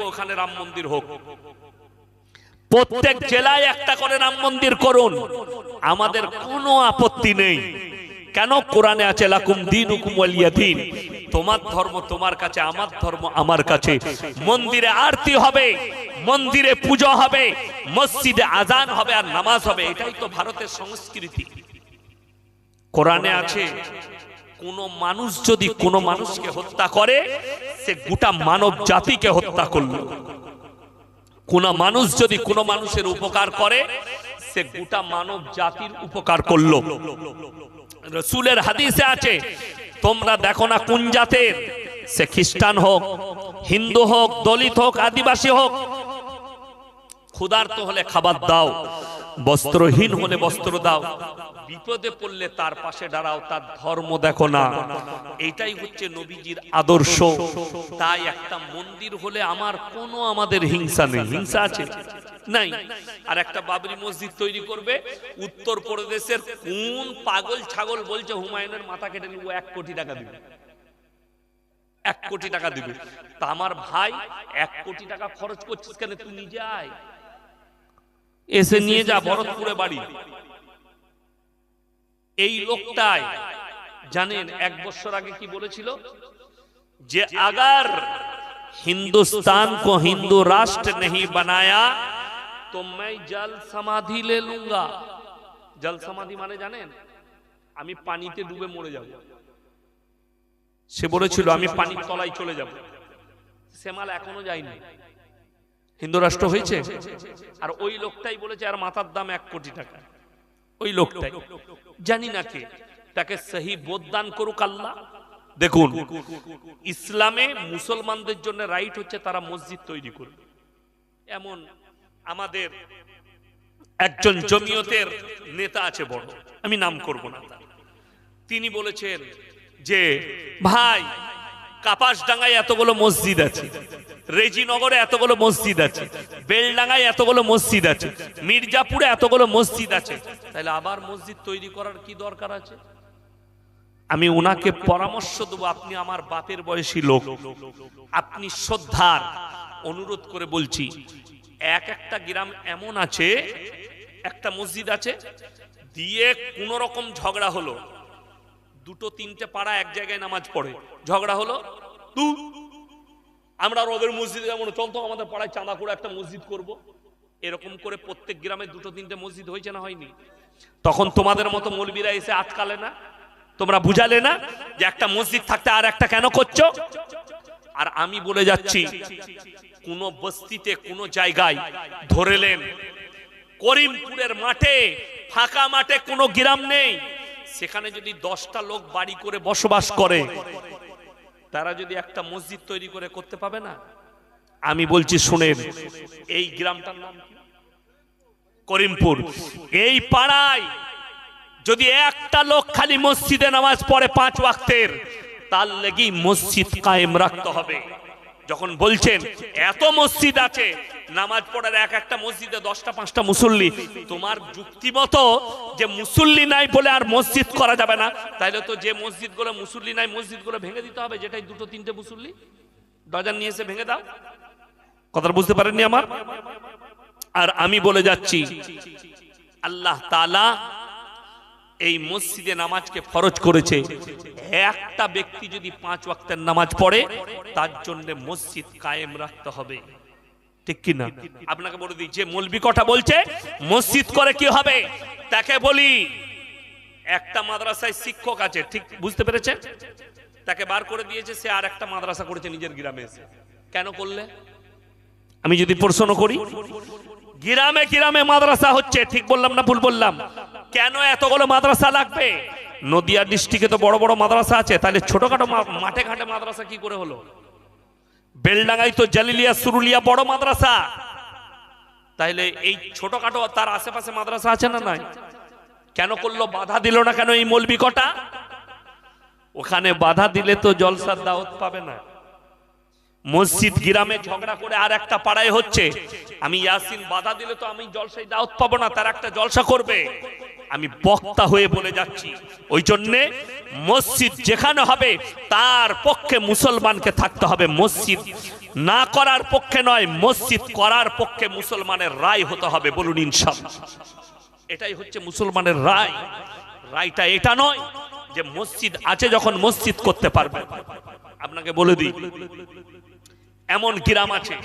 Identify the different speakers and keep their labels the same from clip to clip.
Speaker 1: চাইব ওখানে রাম মন্দির হোক। প্রত্যেক জেলায় একটা করে রাম মন্দির করুন। আমাদের কোনো আপত্তি নেই। কেন? কোরআনে আছে, লাকুম দিন হুকুম দিন তোমার ধর্ম তোমার কাছে, আমার ধর্ম আমার কাছে। মন্দিরে আরতি হবে, মন্দিরে পুজো হবে, মসজিদে আজান হবে আর নামাজ হবে। এটাই তো ভারতের সংস্কৃতি। কোরআনে আছে কোন মানুষ যদি কোন মানুষকে হত্যা করে, সে গোটা মানব জাতিকে হত্যা করল। কোন মানুষ যদি কোন মানুষের উপকার করে, সে গোটা মানব জাতির উপকার করল। রসুলের হাদিসে আছে, তোমরা দেখো না কোন জাতের, সে খ্রিস্টান হোক, হিন্দু হোক, দলিত হোক, আদিবাসী হোক। ক্ষুধার্ত হলে খাবার দাও বস্ত্রহীন হলে বস্ত্র দাও। বিপদে পড়লে তার পাশে দাঁড়াও তার ধর্ম দেখো না। এটাই হচ্ছে নবীজির আদর্শ। তাই একটা মন্দির হলে আমার কোনো আমাদের হিংসা নেই। হিংসা আছে? নাই। আর একটা বাবরি মসজিদ তৈরি করবে উত্তর প্রদেশের কোন পাগল ছাগল বলছে হুমায়ুনের মাথা কেটে নিব এক কোটি টাকা দিবে। এক কোটি টাকা দিবে। তা আমার ভাই এক কোটি টাকা খরচ করছিস কেন? তুই নিজে আয়। এসে নিয়ে যা ভরতপুরে বাড়ি। এই লোকটাই জানেন এক বছর আগে কি বলেছিল? যে আগার হিন্দুস্তান কো হিন্দু রাষ্ট্র নেই বানায়া তো মাই জল সমাধি লে লুঙ্গা। জল সমাধি মানে জানেন আমি পানিতে ডুবে মরে যাব। সে বলেছিল আমি পানির তলায় চলে যাব। সেমাল এখনও যায়নি। হিন্দু রাষ্ট্র হয়েছে? আর ওই লোকটাই বলেছে আর মাথার দাম এক কোটি টাকা। ওই লোকটাই। জানি না কে। তাকে সহি বোধ দান করুক আল্লাহ। দেখুন ইসলামে মুসলমানদের জন্য রাইট হচ্ছে তারা মসজিদ তৈরি করবে। এমন আমাদের একজন জমিয়তের নেতা আছে বড়। আমি নাম করব না তিনি বলেছেন যে ভাই কাপাসডাঙ্গায় এতগুলো মসজিদ আছে। রেজিনগরে এতগুলো মসজিদ আছে। বেলডাঙ্গায় এতগুলো মসজিদ আছে। মির্জাপুরে এতগুলো মসজিদ আছে। তাহলে আবার মসজিদ তৈরি করার কি দরকার আছে? আমি ওনাকে পরামর্শ দেবো, আপনি আমার বাপের বয়সী লোক। আপনি শ্রদ্ধার। অনুরোধ করে বলছি, এক একটা গ্রাম এমন আছে, একটা মসজিদ আছে, দিয়ে কোন রকম ঝগড়া হলো। দুটো, তিনটে পাড়া এক জায়গায় নামাজ পড়ে। ঝগড়া হলো? তু আমরা রবের মসজিদে যেমন চল তো আমাদের পাড়ায় চাঁদা করে একটা মসজিদ করব। এরকম করে প্রত্যেক গ্রামে দুটো, তিনটে মসজিদ হয়েছে না হয়নি? তখন তোমাদের মতো মৌলবীরা এসে আটকালে না? তোমরা বুঝালে না যে একটা মসজিদ থাকতে আর একটা কেন করছ? আর আমি বলে যাচ্ছি, কোন বস্তিতে, কোন জায়গায় ধরেলেন, করিমপুরের মাঠে, ফাঁকা মাঠে কোনো গ্রাম নেই। সেখানে যদি দশটা লোক বাড়ি করে বসবাস করে, তারা যদি একটা মসজিদ তৈরি করে করতে পাবে না? আমি বলছি শুনেন, এই গ্রামটার নাম করিমপুর। এই পাড়ায় যদি একটা লোক খালি মসজিদে নামাজ পড়ে পাঁচ ওয়াক্তের, তার লেগেই মসজিদ কায়েম রাখতে হবে। যখন বলছেন, এত মসজিদ আছে, নামাজ পড়ার এক একটা মসজিদে দশটা, পাঁচটা মুসল্লি, তোমার যুক্তি মতো যে মুসল্লি নাই বলে আর মসজিদ করা যাবে না, তাইলে তো যে মসজিদগুলো মুসল্লি নাই, মসজিদগুলো ভেঙে দিতে হবে, যেটাই দুটো, তিনটে মুসল্লি, ডজন নিয়ে এসে ভেঙে দাও। কথাটা বুঝতে পারেননি আমার? আর আমি বলে যাচ্ছি, আল্লাহ তালা এই মসজিদে নামাজকে ফরজ করেছে। একটা ব্যক্তি যদি পাঁচ ওয়াক্তের নামাজ পড়ে, তার জন্য মসজিদ কায়েম রাখতে হবে। ঠিক কি না? আপনাকে বলে দিই, যে মলবি কথা বলছে, মসজিদ করে কি হবে? তাকে বলি, একটা মাদ্রাসায় শিক্ষক আছে, ঠিক বুঝতে পেরেছেন? তাকে বার করে দিয়েছে, সে আর একটা মাদ্রাসা করেছে নিজের গ্রামে এসে। কেন করলে? আমি যদি প্রশ্ন করি, গ্রামে গ্রামে মাদ্রাসা হচ্ছে, ঠিক বললাম না ভুল বললাম? কেন এতগুলো মাদ্রাসা লাগবে? নদিয়া ডিস্ট্রিক্টে তো বড় বড় মাদ্রাসা আছে, তাহলে ছোটখাটো মাঠে ঘাটে মাদ্রাসা কি করে হলো? বেলডাঙ্গাই তো জালিলিয়া সুরুলিয়া বড় মাদ্রাসা। তাহলে এই ছোটখাটো তার আশেপাশে মাদ্রাসা আছে না নাই? কেন করল? বাধা দিল না কেন এই মলবি কটা? ওখানে বাধা দিলে তো জলসার দাওয়াত পাবে না। মসজিদ গ্রামে ঝগড়া করে আর একটা পাড়ায় হচ্ছে। আমি ইয়াসিন, বাধা দিলে তো আমি জলসাই দাওয়াত পাবো না, তার একটা জলসা করবে। আমি বক্তা হয়ে বলে যাচ্ছি। ওই জন্যে মসজিদ যেখানে হবে, তার পক্ষে মুসলমানকে থাকতে হবে মসজিদ। না করার পক্ষে নয়, মসজিদ করার পক্ষে মুসলমানের রায় হতে হবে বলুন ইনশাল্লাহ এটাই হচ্ছে মুসলমানের রায়। রায়টা এটা নয় যে মসজিদ আছে যখন মসজিদ করতে পারবে। আপনাকে বলে দিই, এমন গ্রাম আছে,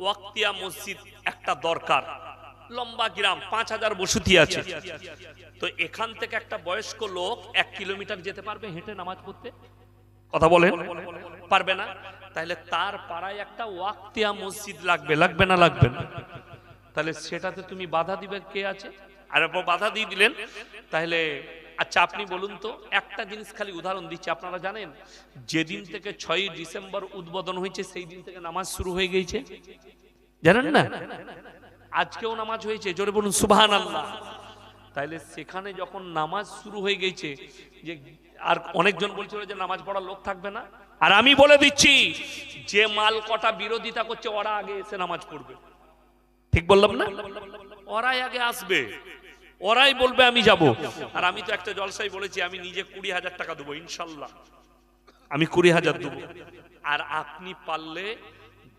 Speaker 1: ওয়াক্তিয়া মসজিদ একটা দরকার। লম্বা গ্রাম, পাঁচ হাজার বসতি আছে। তো এখান থেকে একটা বয়স্ক লোক এক কিলোমিটার যেতে পারবে হেঁটে নামাজ পড়তে? কথা বলেন। পারবে না? তাহলে তার পাড়ায় একটা ওয়াক্তিয়া মসজিদ লাগবে লাগবে না লাগবে না? তাহলে সেটাতে তুমি বাধা দিবে কে আছে? আর বাধা দিয়ে দিলেন। তাহলে আচ্ছা আপনি বলুন তো, একটা জিনিস খালি উদাহরণ দিচ্ছি, আপনারা জানেন? যেদিন থেকে ছয়ই ডিসেম্বর উদ্বোধন হয়েছে, সেই দিন থেকে নামাজ শুরু হয়ে গেছে। জানেন না? আজকেও নামাজ হয়েছে, জোরে বলুন সুবহান আল্লাহ তাইলে সেখানে যখন নামাজ শুরু হয়ে গেছে, যে আর অনেকজন বলছিল যে নামাজ পড়ার লোক থাকবে না, আর আমি বলে দিচ্ছি, যে মাল কটা বিরোধিতা করছে, ওরা আগে এসে নামাজ পড়বে। ঠিক বললাম না? ওরাই আগে আসবে। ওরাই বলবে, আমি যাব। আর আমি তো একটা জলসাই বলেছি, আমি নিজে কুড়ি হাজার টাকা দেবো, ইনশাল্লাহ। আমি কুড়ি হাজার দেবো। আর আপনি পারলে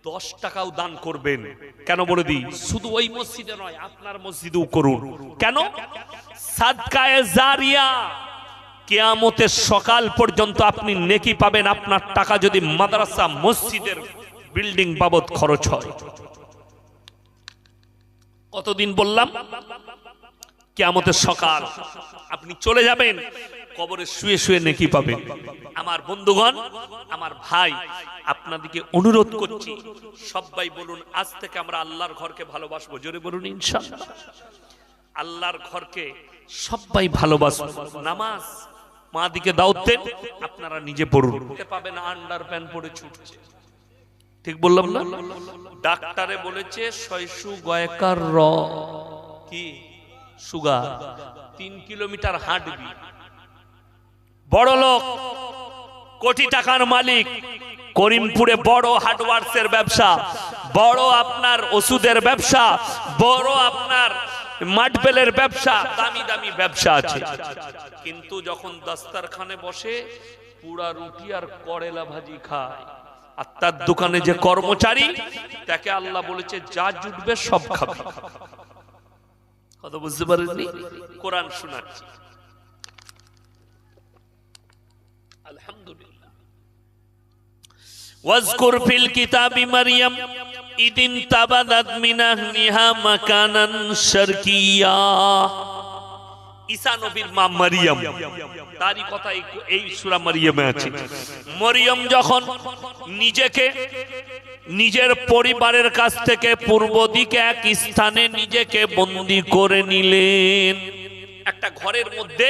Speaker 1: দশ টাকাও দান করবেন। কেন বলে দিই? শুধু ওই মসজিদে নয়, আপনার মসজিদেও করুন। কেন? জারিয়া। কেয়ামতের সকাল পর্যন্ত আপনি নেকি পাবেন, আপনার টাকা যদি মাদ্রাসা, মসজিদের বিল্ডিং বাবদ খরচ হয়। কতদিন বললাম? কেয়ামতের সকাল। আপনি চলে যাবেন। কবরে শুয়ে শুয়ে নেকি পাবেন আমার বন্ধুগণ, আমার ভাই, আপনাদেরকে অনুরোধ করছি, সবাই বলুন, আজ থেকে আমরা আল্লাহর ঘরকে ভালোবাসবো। জোরে বলুন, ইনশাআল্লাহ। আল্লাহর ঘরকে সবাই ভালোবাসবো নামাজ মা দিকে দাওয়াত দেন, আপনারা নিজে পড়ুন। পাবেন আন্ডার প্যান্ট পরে ছুটছে। ঠিক বললাম না? ডাক্তারে বলেছে শৈশু গয়কার র। কি? সুগার। তিন কিলোমিটার হাঁটবি। বড় লোক কোটি টাকার মালিক, করিমপুরে বড় হার্ডওয়ার্সের ব্যবসা, বড় আপনার ওষুধের ব্যবসা, বড় আপনার মাটবেলের ব্যবসা, দামি দামি ব্যবসা আছে। কিন্তু যখন দস্তারখানে বসে, পুরা রুটি আর করেলা ভাজি খায়। আর তার দোকানে যে কর্মচারী, তাকে আল্লাহ বলেছে, যা জুটবে সব খাবে। কথা বুঝতে পারেননি? কোরআন শোনাচ্ছি। আলহামদুলিল্লাহ واذكر في الكتاب مريم إذ انتبذت من أهلها مكانا شرقيا ঈসা নবীর মা মারিয়াম তারই কথা এই- এই সূরা মারিয়ামে আছে মরিয়ম যখন নিজেকে নিজের পরিবারের কাছ থেকে পূর্ব দিকে এক স্থানে নিজেকে বন্দি করে নিলেন একটা ঘরের মধ্যে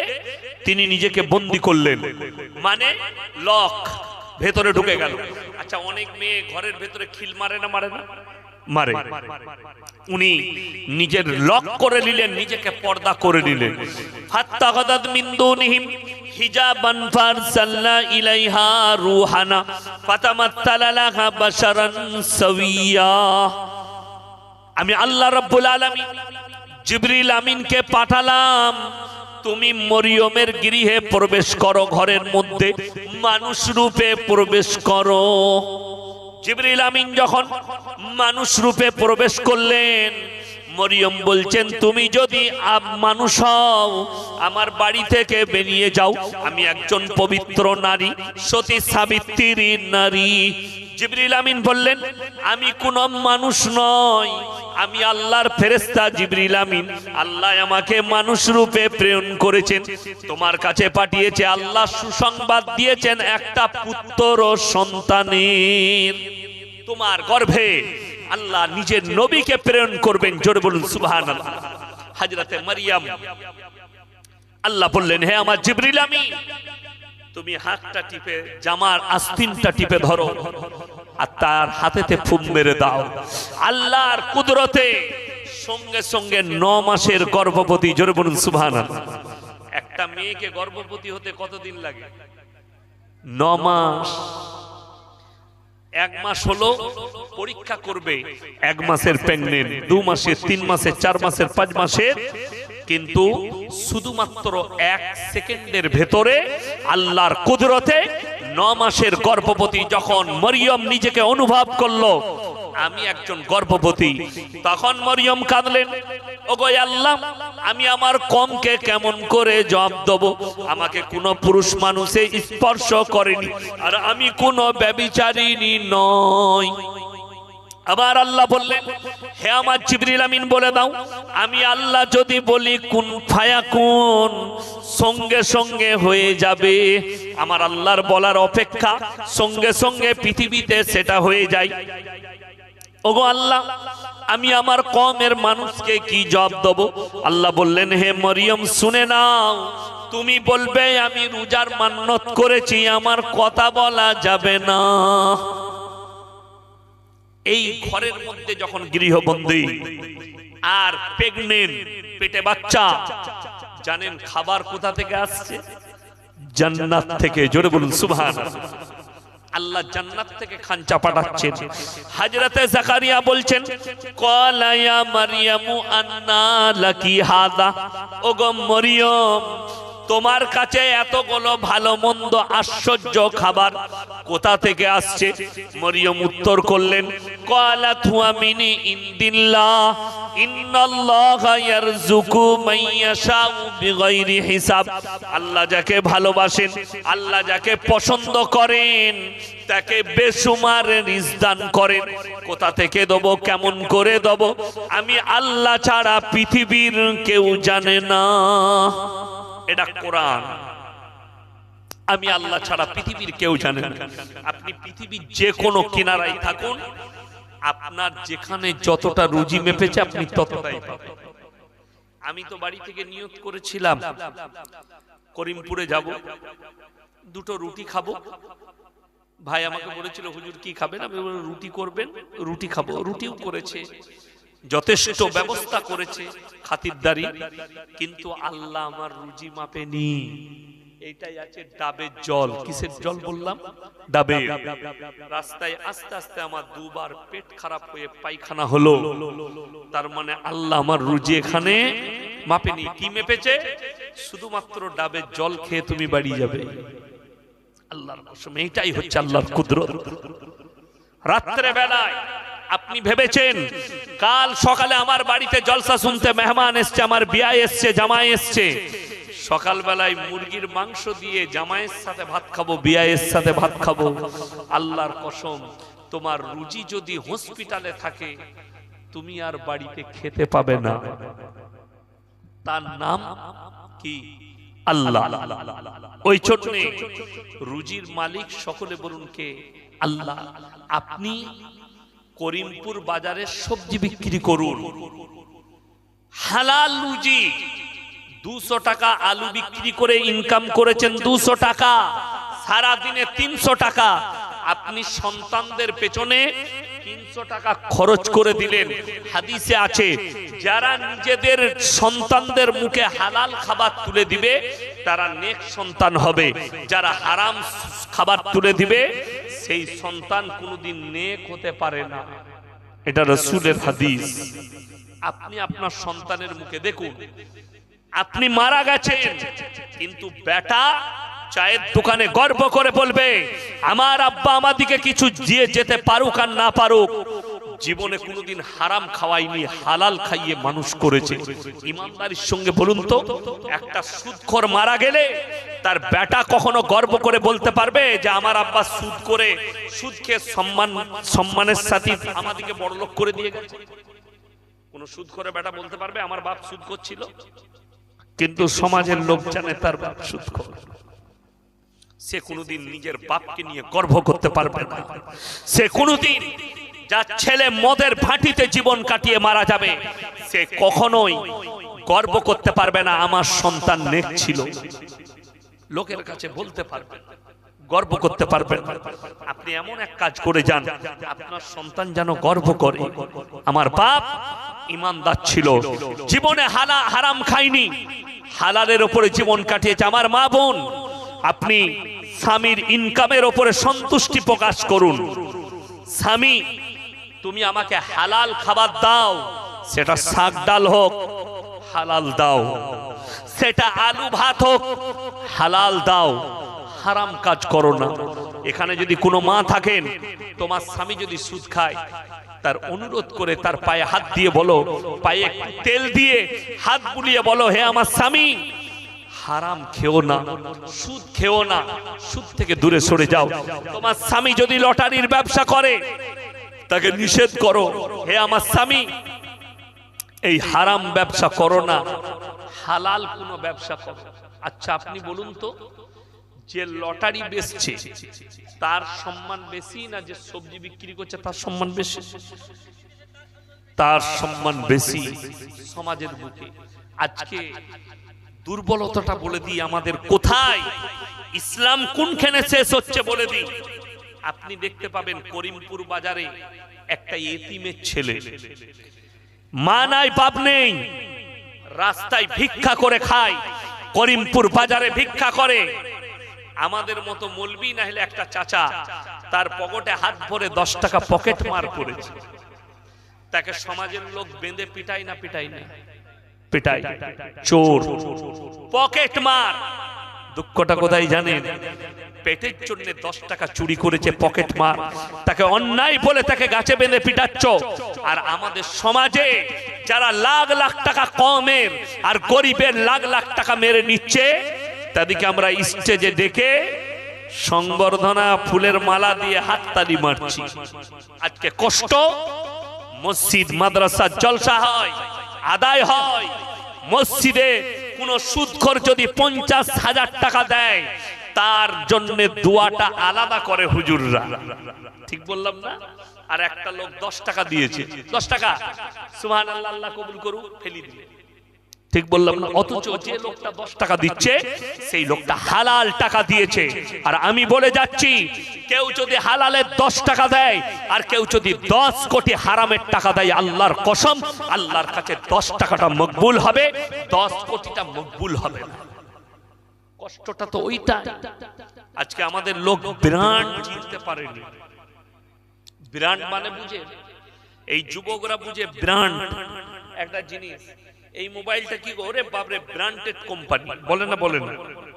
Speaker 1: তিনি নিজেকে বন্দি করলেন। মানে লক ভেতরে ঢুকে গেল। আচ্ছা অনেক মেয়ে ঘরের ভেতরে খিল মারে না মারে না? মারে। উনি নিজের লক করে নিলেন নিজেকে পর্দা করে নিলেন। ফাত্তাগাদাত মিন দুনিহিম হিজাবান ফারসালনা ইলাইহা রুহানা ফাতামাত্তালা লাহা বাশারান সাওয়িয়া। আমি আল্লাহ রাব্বুল আলামিন জিবরিল আমিনকে পাঠালাম। তুমি মরিয়মের গৃহে প্রবেশ করো, ঘরের মধ্যে মানুষ রূপে প্রবেশ করো। জিবরিল আমিন যখন মানুষ রূপে প্রবেশ করলেন মরিয়ম বলছেন, তুমি যদি মানুষ হও, আমার বাড়ি থেকে বেরিয়ে যাও। আমি একজন পবিত্র নারী, সতী সাবিত্রীর নারী। জিবরিল আমিন বললেন, আমি কোন মানুষ নয় আমি আল্লাহর ফেরেস্তা জিবরিল আমিন। আল্লাহ আমাকে মানুষ রূপে প্রেরণ করেছেন। তোমার কাছে পাঠিয়েছে আল্লাহ সুসংবাদ দিয়েছেন একটা পুত্র সন্তানের। তোমার গর্ভে আল্লাহ নিজের নবীকে প্রেরণ করবেন, জোরে বলুন সুবহান হাজরাতে মারিয়াম, আল্লাহ বললেন, হে আমার জিবরিল আমি তুমি হাতটা টিপে, জামার আস্তিনটা টিপে ধরো আর তার হাতেতে ফুম মেরে দাও। আল্লাহর কুদরতে সঙ্গে সঙ্গে ন মাসের গর্ভবতী, জোরে বলুন সুবহান একটা মেয়েকে গর্ভবতী হতে কতদিন লাগে? ন মাস এক মাস হলো পরীক্ষা করবে, এক মাসের প্রেগনেন্ট দু মাসের তিন মাসের চার মাসের, পাঁচ মাসের। কিন্তু শুধুমাত্র এক সেকেন্ডের ভেতরে আল্লাহর কুদরতে ন মাসের গর্ভবতী যখন মরিয়ম নিজেকে অনুভব করল, আমি একজন গর্ভবতী, তখন মরিয়ম কাঁদলেন। আল্লাহ, আমি আমার কমকে কেমন করে জব দেব? আমাকে কোনো পুরুষ মানুষে স্পর্শ করেনি, আর আমি কোনো ব্যবিচারিণী নয় আবার আল্লাহ বললেন, হে আমার জিবরিল আমিন বলে দাও, আমি আল্লাহ যদি বলি কোন ফায়া কোন সঙ্গে সঙ্গে হয়ে যাবে, আমার আল্লাহর বলার অপেক্ষা সঙ্গে সঙ্গে পৃথিবীতে সেটা হয়ে যায়। ওগো আল্লাহ, আমি আমার কমের মানুষকে কি জব দেব? আল্লাহ বললেন, হে মরিয়ম, শুনে নাও। তুমি বলবে, আমি রোজার মান্নত করেছি, আমার কথা বলা যাবে না। এই ঘরের মধ্যে যখন গৃহবন্দী আর প্রেগনেন্ট পেটে বাচ্চা, জানেন খাবার কোথা থেকে আসছে? জান্নাত থেকে, জোরে বলুন সুবহান আল্লাহ জান্নাত থেকে খাঞ্চা পাঠাচ্ছেন হাজরাতে জাকারিয়া বলছেন কলায়া মারইয়ামু আন্না লাকি হাদা? ওগো মরিয়ম তোমার কাছে এতগুলো ভালো মন্দ আশ্চর্য খাবার কোথা থেকে আসছে? মরিয়ম উত্তর করলেন ক্বালা তুয়ামিনি ইনদিল্লাহ, ইন্নাল্লাহা ইয়ারযুকু মান ইয়াশাউ হিসাব। আল্লাহ যাকে ভালোবাসেন, আল্লাহ যাকে পছন্দ করেন, তাকে বেসুমার রিজদান করেন। কোথা থেকে দেব, কেমন করে দেব, আমি আল্লাহ ছাড়া পৃথিবীর কেউ জানে না। এটা কোরআন। আমি আল্লাহ ছাড়া পৃথিবীর কেউ জানে না। আপনি পৃথিবীর যে কোনো কিনারায় থাকুন, আপনার যেখানে যতটা রুজি মেপেছে আপনি ততটাই পাবেন। আমি তো বাড়ি থেকে নিয়োগ করেছিলাম, করিমপুরে যাব, দুটো রুটি খাব। ভাই আমাকে বলেছিল, হুজুর কি খাবেন? আমি রুটি করবেন, রুটি খাব। রুটিও করেছে। যথেষ্ট ব্যবস্থা করেছে খাতিরদারি, কিন্তু আল্লাহ আমার রুজি মাপেনি। এইটাই আছে ডাবের জল। কিসের জল বললাম? ডাবে। রাস্তায় আস্তে আস্তে আমার দুবার পেট খারাপ হয়ে পায়খানা হলো। তার মানে আল্লাহ আমার রুজি এখানে মাপেনি। কি মেপেছে? শুধুমাত্র ডাবের জল খেয়ে তুমি বাড়ি যাবে। আল্লাহর কসম, এইটাই হচ্ছে আল্লাহর কুদরত। রাত্রে বেলায় আপনি ভেবেছেন, কাল সকালে আমার বাড়িতে জলসা শুনতে মেহমান এসছে, আমার বিয়া এসছে, জামাই এসছে। সকালবেলায় মুরগির মাংস দিয়ে জামাইয়ের সাথে ভাত খাব বিয়ায়ের সাথে ভাত খাব। আল্লাহর কসম, তোমার রুজি যদি হসপিটালে থাকে, তুমি আর বাড়িতে খেতে পাবে না। তার নাম কি? আল্লাহ। ওই ছোট রুজির মালিক সকলে বলুন কে? আল্লাহ। আপনি করিমপুর বাজারে সবজি বিক্রি করুন। হালাল রুজি, দুশো টাকা আলু বিক্রি করে ইনকাম করেছেন দুশো টাকা, সারাদিনে তিনশো টাকা। আপনি সন্তানদের পেছনে তিনশো টাকা খরচ করে দিলেন। হাদিসে আছে যারা নিজেদের সন্তানদের মুখে হালাল খাবার তুলে দিবে তারা নেক সন্তান হবে। যারা হারাম খাবার তুলে দিবে সেই সন্তান কোনোদিন নেক হতে পারে না। এটা রসুলের হাদিস। আপনি আপনার সন্তানের মুখে দেখুন আপনি মারা গেছেন কিন্তু বেটা চায়ের দোকানে গর্ব করে বলবে, আমার আব্বা আমাদিকে কিছু দিয়ে যেতে পারুক আর না পারুক। জীবনে কোনোদিন হারাম খাওয়াইনি, হালাল খাইয়ে মানুষ করেছে। ইমানদারির সঙ্গে বলুন তো, একটা সুদখোর মারা গেলে তার বেটা কখনো গর্ব করে বলতে পারবে যে, আমার আব্বা সুদ করে সুদ খেয়ে সম্মান, সম্মানের সাথে আমাদিকে বড়লোক করে দিয়ে গেছে। কোন সুদ করে বেটা বলতে পারবে, আমার বাপ সুদ করছিল কিন্তু সমাজের লোক জানে তার বাপ সুদ করে সে কোনোদিন নিজের বাপকে নিয়ে গর্ব করতে পারবে না। সে কোনোদিন যার ছেলে মদের ভাটিতে জীবন কাটিয়ে মারা যাবে, সে কখনোই গর্ব করতে পারবে না, আমার সন্তান নেক ছিল। লোকের কাছে বলতে পারবে গর্ব করতে পারবেন আপনি এমন এক কাজ করে যান, আপনার সন্তান যেন গর্ব করে। আমার বাপ ইমানদার ছিল, জীবনে হালা হারাম খাইনি হালালের ওপরে জীবন কাটিয়েছে। আমার মা বোন আপনি স্বামীর ইনকামের ওপরে সন্তুষ্টি প্রকাশ করুন। স্বামী, তুমি আমাকে হালাল খাবার দাও, সেটা শাক ডাল হোক, হালাল দাও। সেটা আলু ভাত হোক, হালাল দাও। হারাম কাজ করো না। এখানে যদি কোনো মা থাকেন, তোমার স্বামী যদি সুদ খায়, তার অনুরোধ করে তার পায়ে হাত দিয়ে বলো, পায়ে তেল দিয়ে হাত বুলিয়ে বলো, হে আমার স্বামী হারাম খেও না, সুদ খেও না, সুদ থেকে দূরে সরে যাও। তোমার স্বামী যদি লটারির ব্যবসা করে, তাকে নিষেধ করো। হে আমার স্বামী, এই হারাম ব্যবসা করো না, হালাল কোনো ব্যবসা করো আচ্ছা আপনি বলুন তো, যে লটারি বেচছে, তার সম্মান বেশি না যে সবজি বিক্রি করছে, তার সম্মান বেশি? তার সম্মান বেশি সমাজের বুকে। আজকে দুর্বলতাটা বলে দিই আমাদের কোথায়? ইসলাম কোনখানে শেষ হচ্ছে বলে দিই। আপনি দেখতে পাবেন করিমপুর বাজারে একটা এতিমের ছেলে। মা নাই, বাপ নেই। রাস্তায় ভিক্ষা করে খায়, করিমপুর বাজারে ভিক্ষা করে। আমাদের মতো মলবি না হলে একটা চাচা তার পকেটে হাত ভরে দশ টাকা পকেট মার করেছে তাকে সমাজের লোক বেঁধে পিটাই না পিটাই না। পিটাই, চোর, পকেট মার। দুঃখটা কোথায় জানেন? পেটের জন্য দশ টাকা চুরি করেছে, পকেট মার। তাকে অন্যায় বলে তাকে গাছে বেঁধে পিটাচ্ছ। আর আমাদের সমাজে যারা লাখ লাখ টাকা কমের আর গরিবের লাখ লাখ টাকা মেরে নিচ্ছে, তাদেরকে আমরা স্টেজে ডেকে সংবর্ধনা ফুলের মালা দিয়ে হাততালি মারছি। আজকে কষ্ট, মসজিদ, মাদ্রাসা, জলসা হয়। আদায় হয়। মসজিদে কোন সুদখর যদি পঞ্চাশ হাজার টাকা দেয়, তার জন্য দোয়াটা আলাদা করে হুজুররা। ঠিক বললাম না? আর একটা লোক দশ টাকা দিয়েছে। দশ টাকা। সুহান আল্লাহ কবুল করুক ফেলি দিলে ঠিক বললাম না, অথচ যে লোকটা দশ টাকা দিচ্ছে, সেই লোকটা হালাল টাকা দিয়েছে। আর আমি বলে যাচ্ছি, কেউ যদি হালালের দশ টাকা দেয়, আর কেউ যদি দশ কোটি হারামের টাকা দেয়, আল্লাহর কসম, আল্লাহর কাছে দশ টাকাটা মকবুল হবে, দশ কোটিটা মকবুল হবে কষ্টটা তো ওইটা আজকে আমাদের লোক ব্র্যান্ড চিনতে পারেনি। ব্র্যান্ড মানে বুঝে, এই যুবকরা বুঝে ব্র্যান্ড একটা জিনিস এই মোবাইলটা কি গো? ওরে বাপরে ব্র্যান্ডেড কোম্পানি বলে না বলে না?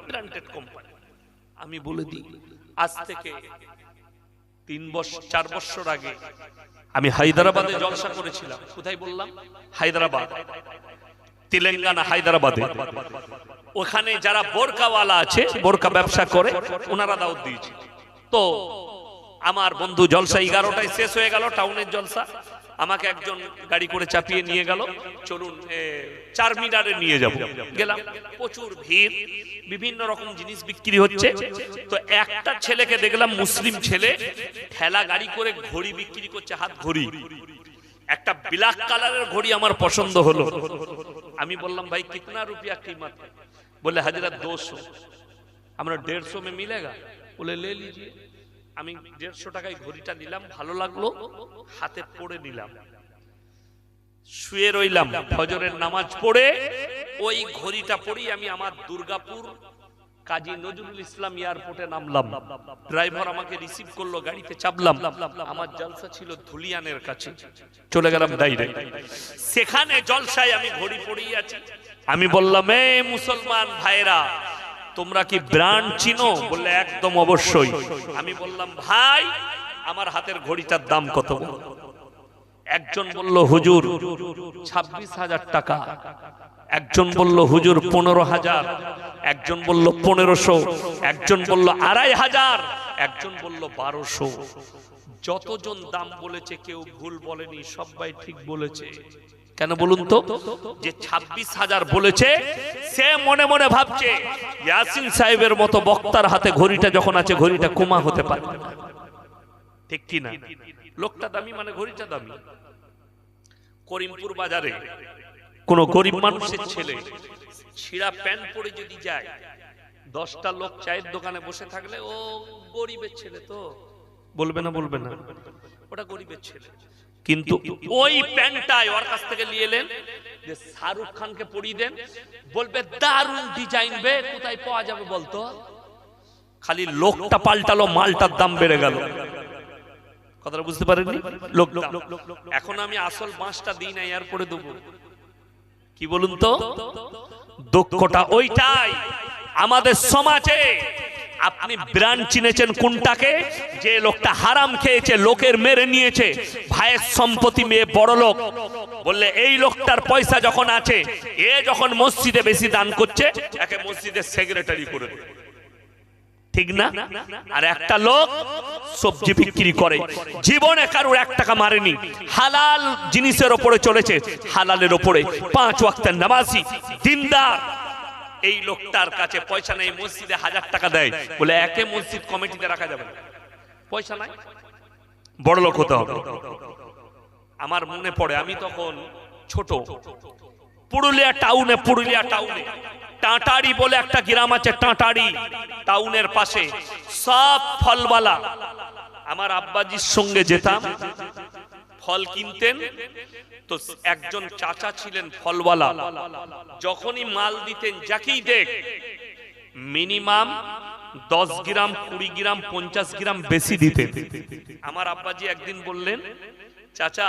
Speaker 1: ব্র্যান্ডেড কোম্পানি আমি বলে দিই, আজ থেকে তিন বছর চার বছর আগে আমি হায়দ্রাবাদে জলসা করেছিলাম। কোথায় বললাম? হায়দ্রাবাদ। তেলেঙ্গানা, হায়দ্রাবাদে। ওখানে যারা বোরকাওয়ালা আছে, বোরকা ব্যবসা করে, ওনারা দাওয়াত দিয়েছে। তো আমার বন্ধু জলসা এগারোটায় শেষ হয়ে গেল, টাউনের জলসা। আমাকে একজন গাড়ি করে চাপিয়ে নিয়ে গেল। চলুন চার মিনারে নিয়ে যাব। গেলাম। প্রচুর ভিড়, বিভিন্ন রকম জিনিস বিক্রি হচ্ছে। তো একটা ছেলেকে দেখলাম মুসলিম ছেলে, ঠেলা গাড়ি করে ঘড়ি বিক্রি করছে, হাত ঘড়ি। একটা ব্ল্যাক কালারের ঘড়ি আমার পছন্দ হলো। আমি বললাম, ভাই, কিতনা রুপিয়া কিমত বলে, হাজিরা দোষ আমরা দেড়শো মে মিলেগা? বলে, লে লিজিয়ে। আমি দেড়শো টাকায় ঘড়িটা নিলাম, ভালো লাগল, হাতে পড়ে নিলাম। শুয়ে রইলাম, ফজরের নামাজ পড়ে, ওই ঘড়িটা পড়ি আমি আমার দুর্গাপুর কাজী নজরুল ইসলাম এয়ারপোর্টে নামলাম। ড্রাইভার আমাকে রিসিভ করল, গাড়িতে চাপলাম। আমার জলসা ছিল ধুলিয়ানের কাছে। চলে গেলাম ডাইরেক্ট। সেখানে জলসায় আমি ঘড়ি পড়েই আছি। আমি বললাম, এ মুসলমান ভাইরা তোমরা কি ব্র্যান্ড চিনো? বললে, একদম অবশ্যই। আমি বললাম, ভাই, আমার হাতের ঘড়িটার দাম কত? একজন বলল, হুজুর, ছাব্বিশ হাজার টাকা। একজন বলল, হুজুর, পনেরো হাজার। একজন বলল, পনেরোশো। একজন বলল, আড়াই হাজার। একজন বলল, বারোশো। যতজন দাম বলেছে, কেউ ভুল বলেনি, সবাই ঠিক বলেছে। কেন বলুন তো? যে ছাব্বিশ হাজার বলেছে, সে মনে মনে ভাবছে, ইয়াসিন সাহেবের মতো বক্তার হাতে ঘড়িটা যখন আছে, ঘড়িটা কোমা হতে পারে। ঠিক কি না? লোকটা দামি মানে ঘড়িটা দামি। করিমপুর বাজারে কোন গরিব মানুষের ছেলে ছিঁড়া প্যান্ট পরে যদি যায়, দশটা লোক চায়ের দোকানে বসে থাকলে, ও গরিবের ছেলে তো। বলবে না বলবে না। ওটা গরিবের ছেলে। কিন্তু ওই প্যান্টটাই ওর কাছ থেকে নিয়ে এলেন। যে শাহরুখ খানকে পরিয়ে দেন। বলবে, দারুণ ডিজাইন বে, কোথায় পাওয়া যাবে বলতো? খালি লোকটা পাল্টালো, মালটার দাম বেড়ে গেল। কথাটা বুঝতে পারেননি? লোক এখন আমি আসল বাঁশটা দিই না এয়ারপোর্টে দেবো। কি বলুন তো? দুঃখটা ওইটাই আমাদের সমাজে। আপনি ব্র্যান্ড চিনেছেন কোনটাকে? যে লোকটা হারাম খেয়েছে, লোকের মেরে নিয়েছে। ভাইয়ের সম্পত্তি মেয়ে বড় লোক। বললে, এই লোকটার পয়সা যখন আছে, এ যখন মসজিদে বেশি দান করছে, একে মসজিদের সেক্রেটারি করে। ঠিক না? আর একটা লোক সবজি বিক্রি করে। জীবনে কারোর এক টাকা মারেনি। হালাল জিনিসের ওপরে চলেছে। হালালের ওপরে পাঁচ ওয়াক্তের নামাজি, দিনদার। এই লোকটার কাছে পয়সা নেই, মসজিদে হাজার টাকা দেয়। বলে, একে মসজিদ কমিটিতে রাখা যাবে পয়সা নাই। বড় লোক হতে হবে। আমার মনে পড়ে, আমি তখন ছোট। পুরুলিয়া টাউনে পুরুলিয়া টাউনে। টাটারি বলে একটা গ্রাম আছে, টাটারি টাউনের পাশে। সব ফলওয়ালা। আমার আব্বাজির সঙ্গে যেতাম। ফল কিনতেন, তো একজন চাচা ছিলেন ফলওয়ালা। যখনই মাল দিতেন, যাকেই দেখ, মিনিমাম দশ গ্রাম, কুড়ি গ্রাম, পঞ্চাশ গ্রাম বেশি দিতেন। আমার আব্বাজি একদিন বললেন, চাচা,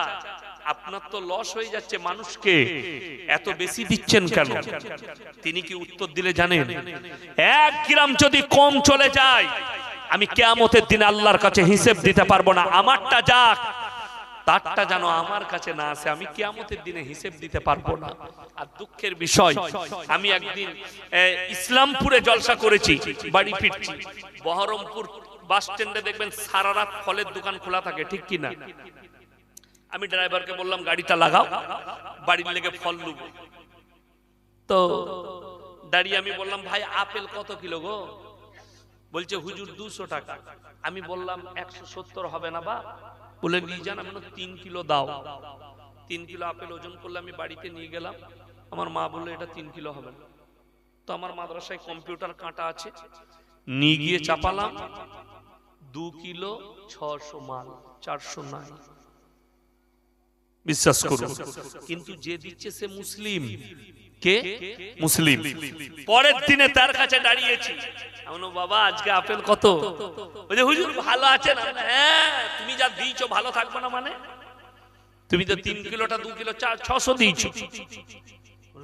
Speaker 1: আপনার তো লস হয়ে যাচ্ছে, মানুষকে এত বেশি দিচ্ছেন কেন? তিনি কি উত্তর দিলে জানেন, এক গ্রাম যদি কম চলে যায়, আমি কেয়ামতের দিন আল্লাহর কাছে হিসেব দিতে পারব না। আমারটা যাক তারটা যেন আমার কাছে না আসে, আমি কিয়ামতের দিনে হিসেব দিতে পারব না। আর দুঃখের বিষয়, আমি একদিন ইসলামপুরে জলসা করেছি, বাড়ি ফিরছি। বহরমপুর বাস স্ট্যান্ডে দেখবেন সারা রাত ফলের দোকান খোলা থাকে, ঠিক কি না? আমি ড্রাইভারকে বললাম, গাড়িটা লাগাও, বাড়ির লেগে ফল লুব। তো দাঁড়িয়ে আমি বললাম, ভাই, আপেল কত কিলো গো? বলছে, হুজুর দুশো টাকা। আমি বললাম, একশো সত্তর হবে না বা? বলে নিয়ে যান আমি তিন কিলো দাও। তিন কিলো আপেল ওজন করলে আমি বাড়িতে নিয়ে গেলাম। আমার মা বলল এটা তিন কিলো হবে না। তো আমার মাদ্রাসায় কম্পিউটার কাঁটা আছে। নিয়ে গিয়ে চাপালাম। দু কিলো ছশো মাল চারশো নাই। বিশ্বাস করুন। কিন্তু যে দিচ্ছে সে মুসলিম। কে? মুসলিম। পরের দিনে তার কাছে দাঁড়িয়েছি। বাবা, আজকে আপেল কত? বলছে, হুজুর, ভালো আছেন? হ্যাঁ তুমি যা দিয়েছ, ভালো থাকবে না মানে? তুমি তো তিন কিলোটা, দু কিলো, চার, ছশো দিয়েছ।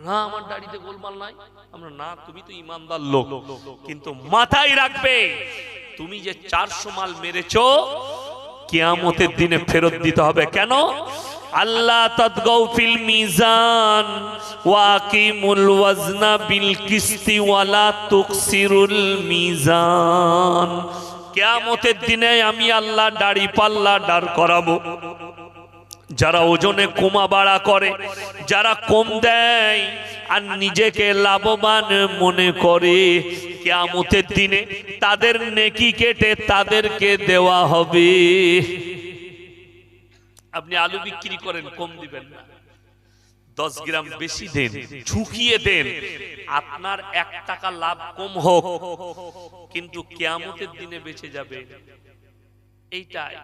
Speaker 1: না, আমার দাড়িতে গোলমাল নাই। আমরা, না, তুমি তো ইমানদার লোক, কিন্তু মাথায় রাখবে, তুমি যে চারশো মাল মেরেছো, কিয়ামতের দিনে ফেরত দিতে হবে। কেন? আল্লাহ তদগৌ ফিল মিজান, ওয়াকিমুল ওয়াজনা বিল কিস্তি ওয়ালা তুকসিরুল মিজান। কিয়ামতের দিনে আমি আল্লাহ দাড়ি পাল্লা দাঁড় করাবো। যারা ওজনে কমা বাড়া করে, যারা কম দেয়, আর নিজেকে লাভবান মনে করে, কেয়ামতের দিনে তাদের নেকি কেটে তাদেরকে দেওয়া হবে। আপনি আলু বিক্রি করেন, কম দিবেন না। দশ গ্রাম বেশি দেন, ঝুঁকিয়ে দেন। আপনার এক টাকা লাভ কম হোক, কিন্তু কেয়ামতের দিনে বেঁচে যাবে। এইটাই।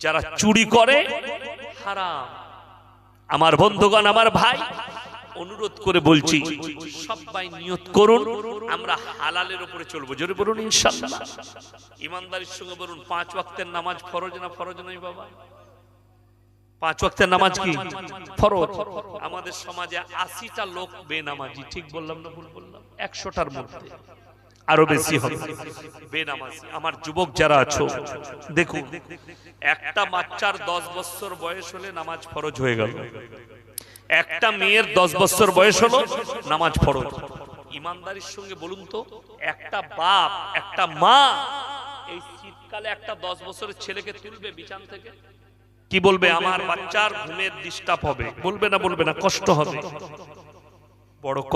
Speaker 1: যারা চুরি করে, হারাম। আমার বন্ধুগণ, আমার ভাই, অনুরোধ করে বলছি, সবাই নিয়ত করুন, আমরা হালালের উপরে চলবো। জোরে বলুন, ইনশাল্লাহ। ইমানদারির সঙ্গে বলুন, পাঁচ ওয়াক্তের নামাজ ফরজ না ফরজ নয় বাবা? পাঁচ ওয়াক্তের নামাজ কি? ফরজ। আমাদের সমাজে আশিটা লোক বেনামাজি ঠিক বললাম না ভুল বললাম? একশোটার মধ্যে। আরও বেশি হবে। বেনামাজি। আমার যুবক যারা আছো দেখুন একটা বাচ্চার দশ বছর বয়স হলে নামাজ ফরজ হয়ে গেল। একটা মেয়ের দশ বছর বয়স হলো নামাজ ফরজ। ইমানদারির সঙ্গে বলুন তো একটা বাপ একটা মা এই শীতকালে একটা দশ বছরের ছেলেকে তুলবে বিছান থেকে? কি বলবে? আমার বাচ্চার ঘুমের ডিস্টার্ব হবে। বলবে না বলবে না, কষ্ট হবে। বড় কষ্ট